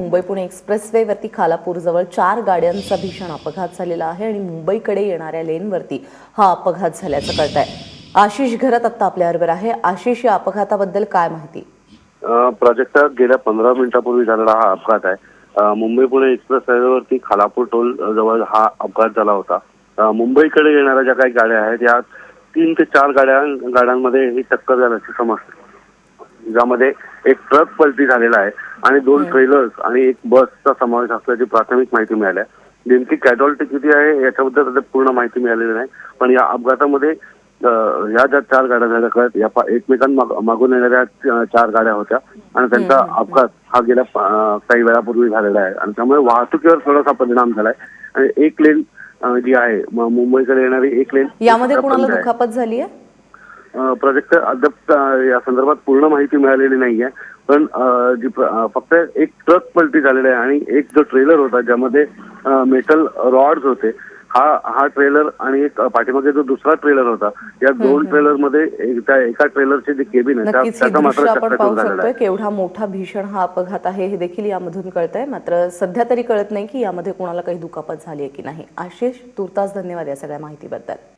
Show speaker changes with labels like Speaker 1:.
Speaker 1: मुंबई पुणे एक्सप्रेसवेवरती खालापूरजवळ चार गाड्यांचा भीषण अपघात झालेला आहे आणि मुंबईकडे येणाऱ्या लेनवरती हा अपघात झाल्याचं कळत आहे आशिष घरत आत्ता आपल्याबरोबर आहे. आशिष या अपघाताबद्दल काय माहिती?
Speaker 2: प्राजक्ता गेल्या पंधरा मिनिटापूर्वी झालेला हा अपघात आहे. मुंबई पुणे एक्सप्रेस हायवेवरती खालापूर टोल जवळ हा अपघात झाला होता. मुंबईकडे येणाऱ्या ज्या काही गाड्या आहेत या तीन ते चार गाड्या गाड्यांमध्ये ही टक्कर झाल्याची समजते ज्यामध्ये एक ट्रक पलटी झालेला आहे. आणि दोन ट्रेलर्स आणि एक बसचा समावेश असल्याची प्राथमिक माहिती मिळाली आहे. नेमकी कॅज्युअलिटी किती आहे याच्याबद्दल पूर्ण माहिती मिळालेली नाही. पण या अपघातामध्ये या ज्या चार गाड्या झाल्या कळत या पा- एकमेकांमाग- मागून येणाऱ्या चार गाड्या होत्या. आणि त्यांचा अपघात हा गेल्या काही वेळापूर्वी झालेला आहे. आणि त्यामुळे वाहतुकीवर थोडासा परिणाम झालाय आणि एक लेन जी आहे मुंबईकडे येणारी एक लेन
Speaker 1: यामध्ये कोणाला. दुखापत झाली आहे?
Speaker 2: प्रोजेक्ट अद्याप या संदर्भात पूर्ण माहिती मिळालेली नाहीये. पण अ, जी फक्त एक ट्रक पलटी झालेला आहे आणि एक जो ट्रेलर होता ज्यामध्ये मेटल रॉड्स होते हा हा ट्रेलर आणि एक पाठीमागे जो दुसरा ट्रेलर होता या दोन ट्रेलरमध्ये एक- त्या एका ट्रेलरचे जे केबिन आहे त्याचा मात्र
Speaker 1: आपण पाहू शकतोय
Speaker 2: आहे.
Speaker 1: केवढा मोठा भीषण हा अपघात आहे हे देखील यामधून कळतंय. मात्र सध्या तरी कळत नाही की यामध्ये कोणाला काही दुखापत झाली आहे की नाही. आशिष तुर्तास धन्यवाद या सगळ्या माहितीबद्दल.